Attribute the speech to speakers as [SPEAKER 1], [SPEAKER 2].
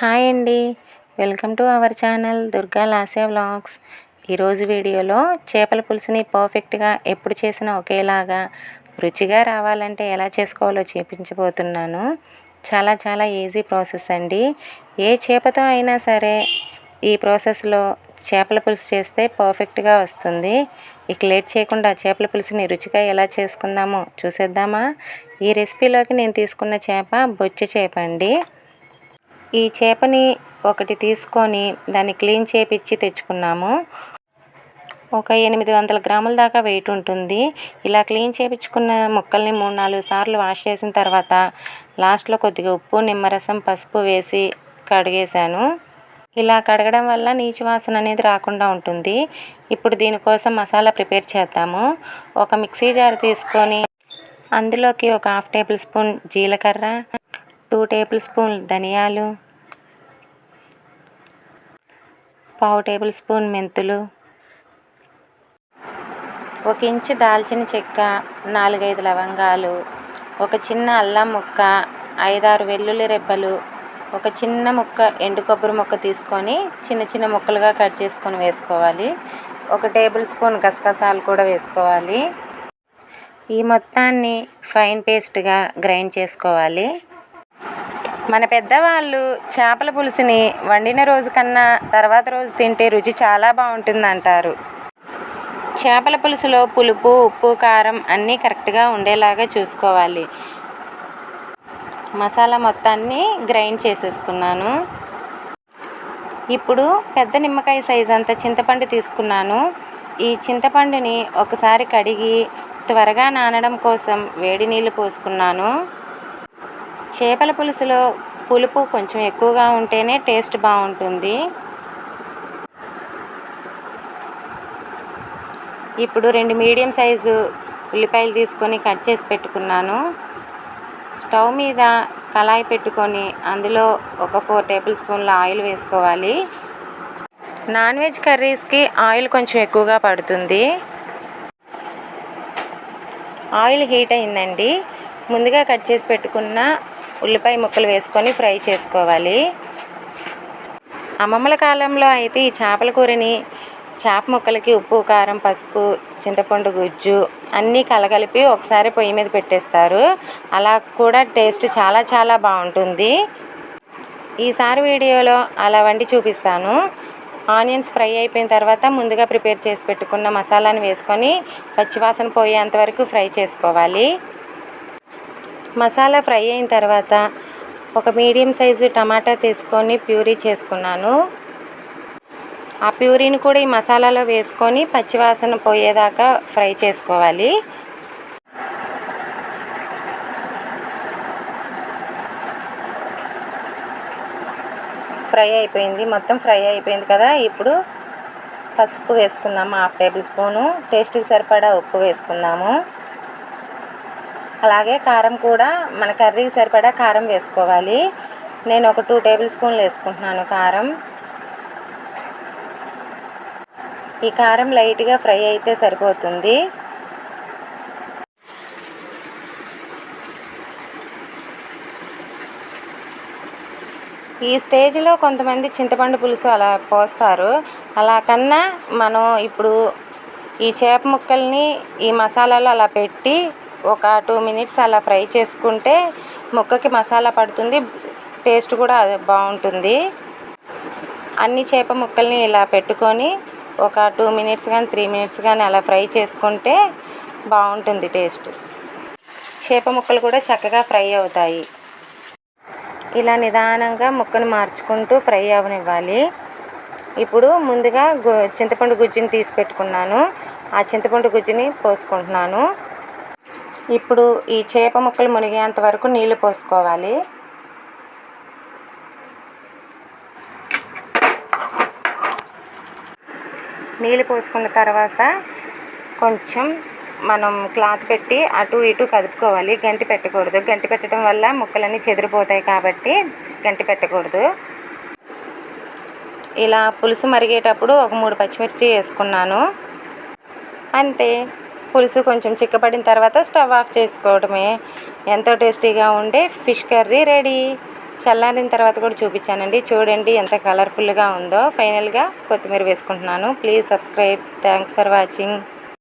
[SPEAKER 1] Hi అండి. Welcome to our channel Durga లాసే vlogs. ఈరోజు వీడియోలో చేపల పులుసుని పర్ఫెక్ట్గా ఎప్పుడు చేసినా ఒకేలాగా రుచిగా రావాలంటే ఎలా చేసుకోవాలో చూపించబోతున్నాను. చాలా చాలా ఈజీ ప్రాసెస్ అండి. ఏ చేపతో అయినా సరే ఈ ప్రాసెస్లో చేపల పులుసు చేస్తే పర్ఫెక్ట్గా వస్తుంది. ఇక లేట్ చేయకుండా చేపల పులుసుని రుచిగా ఎలా చేసుకుందామో చూసేద్దామా? ఈ రెసిపీలోకి నేను తీసుకున్న చేప బొచ్చ చేప అండి. ఈ చేపని ఒకటి తీసుకొని దాన్ని క్లీన్ చేపిచ్చి తెచ్చుకున్నాము. ఒక ఎనిమిది వందల గ్రాముల దాకా వెయిట్ ఉంటుంది. ఇలా క్లీన్ చేపించుకున్న ముక్కల్ని మూడు నాలుగు సార్లు వాష్ చేసిన తర్వాత లాస్ట్లో కొద్దిగా ఉప్పు నిమ్మరసం పసుపు వేసి కడిగేశాను. ఇలా కడగడం వల్ల నీచు వాసన అనేది రాకుండా ఉంటుంది. ఇప్పుడు దీనికోసం మసాలా ప్రిపేర్ చేద్దాము. ఒక మిక్సీ జార్ తీసుకొని అందులోకి ఒక హాఫ్ టేబుల్ స్పూన్ జీలకర్ర టూ టేబుల్ స్పూన్ ధనియాలు పావు టేబుల్ స్పూన్ మెంతులు ఒక ఇంచు దాల్చిన చెక్క నాలుగైదు లవంగాలు ఒక చిన్న అల్లం ముక్క ఐదారు వెల్లుల్లి రెబ్బలు ఒక చిన్న ముక్క ఎండు కొబ్బరి ముక్క తీసుకొని చిన్న చిన్న ముక్కలుగా కట్ చేసుకొని వేసుకోవాలి. ఒక టేబుల్ స్పూన్ గసగసాలు కూడా వేసుకోవాలి. ఈ మొత్తాన్ని ఫైన్ పేస్ట్గా గ్రైండ్ చేసుకోవాలి. మన పెద్దవాళ్ళు చేపల పులుసుని వండిన రోజు కన్నా తర్వాత రోజు తింటే రుచి చాలా బాగుంటుంది అంటారు చేపల పులుసులో పులుపు ఉప్పు కారం అన్నీ కరెక్ట్గా ఉండేలాగా చూసుకోవాలి. మసాలా మొత్తాన్ని గ్రైండ్ చేసేసుకున్నాను. ఇప్పుడు పెద్ద నిమ్మకాయ సైజ్ అంత చింతపండు తీసుకున్నాను. ఈ చింతపండుని ఒకసారి కడిగి త్వరగా నానడం కోసం వేడి నీళ్ళు పోసుకున్నాను. చేపల పులుసులో పులుపు కొంచెం ఎక్కువగా ఉంటేనే టేస్ట్ బాగుంటుంది. ఇప్పుడు రెండు మీడియం సైజు ఉల్లిపాయలు తీసుకొని కట్ చేసి పెట్టుకున్నాను. స్టవ్ మీద కళాయి పెట్టుకొని అందులో ఒక ఫోర్ టేబుల్ స్పూన్ల ఆయిల్ వేసుకోవాలి. నాన్ వెజ్ కర్రీస్కి ఆయిల్ కొంచెం ఎక్కువగా పడుతుంది. ఆయిల్ హీట్ అయిందండి. ముందుగా కట్ చేసి పెట్టుకున్న ఉల్లిపాయ ముక్కలు వేసుకొని ఫ్రై చేసుకోవాలి. అమ్మమ్మల కాలంలో అయితే ఈ చేపల కూరని చేప ముక్కలకి ఉప్పు కారం పసుపు చింతపండు గుజ్జు అన్నీ కలగలిపి ఒకసారి పొయ్యి మీద పెట్టేస్తారు. అలా కూడా టేస్ట్ చాలా చాలా బాగుంటుంది. ఈసారి వీడియోలో అలా వండి చూపిస్తాను. ఆనియన్స్ ఫ్రై అయిపోయిన తర్వాత ముందుగా ప్రిపేర్ చేసి పెట్టుకున్న మసాలాని వేసుకొని పచ్చివాసన పోయేంత వరకు ఫ్రై చేసుకోవాలి. మసాలా ఫ్రై అయిన తర్వాత ఒక మీడియం సైజు టమాటా తీసుకొని ప్యూరీ చేసుకున్నాను. ఆ ప్యూరీని కూడా ఈ మసాలాలో వేసుకొని పచ్చివాసన పోయేదాకా ఫ్రై చేసుకోవాలి. ఫ్రై అయిపోయింది. మొత్తం ఫ్రై అయిపోయింది కదా. ఇప్పుడు పసుపు వేసుకుందాము. Half table spoon. టేస్ట్కి సరిపడా ఉప్పు వేసుకుందాము. అలాగే కారం కూడా మన కర్రీకి సరిపడా కారం వేసుకోవాలి. నేను ఒక టూ టేబుల్ స్పూన్లు వేసుకుంటున్నాను కారం. ఈ కారం లైట్గా ఫ్రై అయితే సరిపోతుంది. ఈ స్టేజ్లో కొంతమంది చింతపండు పులుసు అలా పోస్తారు. అలా కన్నా మనం ఇప్పుడు ఈ చేప ముక్కల్ని ఈ మసాలాలో అలా పెట్టి ఒక టూ మినిట్స్ అలా ఫ్రై చేసుకుంటే ముక్కకి మసాలా పడుతుంది టేస్ట్ కూడా బాగుంటుంది. అన్ని చేప ముక్కల్ని ఇలా పెట్టుకొని ఒక టూ మినిట్స్ కానీ త్రీ మినిట్స్ కానీ అలా ఫ్రై చేసుకుంటే బాగుంటుంది టేస్ట్. చేప ముక్కలు కూడా చక్కగా ఫ్రై అవుతాయి. ఇలా నిదానంగా ముక్కను మార్చుకుంటూ ఫ్రై అవనివ్వాలి. ఇప్పుడు ముందుగా చింతపండు గుజ్జుని తీసి పెట్టుకున్నాను. ఆ చింతపండు గుజ్జుని పోసుకుంటున్నాను. ఇప్పుడు ఈ చేప ముక్కలు మునిగేంత వరకు నీళ్ళు పోసుకోవాలి. నీళ్ళు పోసుకున్న తర్వాత కొంచెం మనం క్లాత్ పెట్టి అటు ఇటు కదుపుకోవాలి. గంటి పెట్టకూడదు. గంటి పెట్టడం వల్ల ముక్కలన్నీ చెదిరిపోతాయి కాబట్టి గంటి పెట్టకూడదు. ఇలా పులుసు మరిగేటప్పుడు ఒక మూడు పచ్చిమిర్చి వేసుకున్నాను. అంతే. పులుసు కొంచెం చిక్కపడిన తర్వాత స్టవ్ ఆఫ్ చేసుకోవడమే. ఎంతో టేస్టీగా ఉండే ఫిష్ కర్రీ రెడీ. చల్లారిన తర్వాత కూడా చూపించానండి. చూడండి ఎంత కలర్ఫుల్గా ఉందో. ఫైనల్గా కొత్తిమీర వేసుకుంటున్నాను. Please subscribe. Thanks for watching.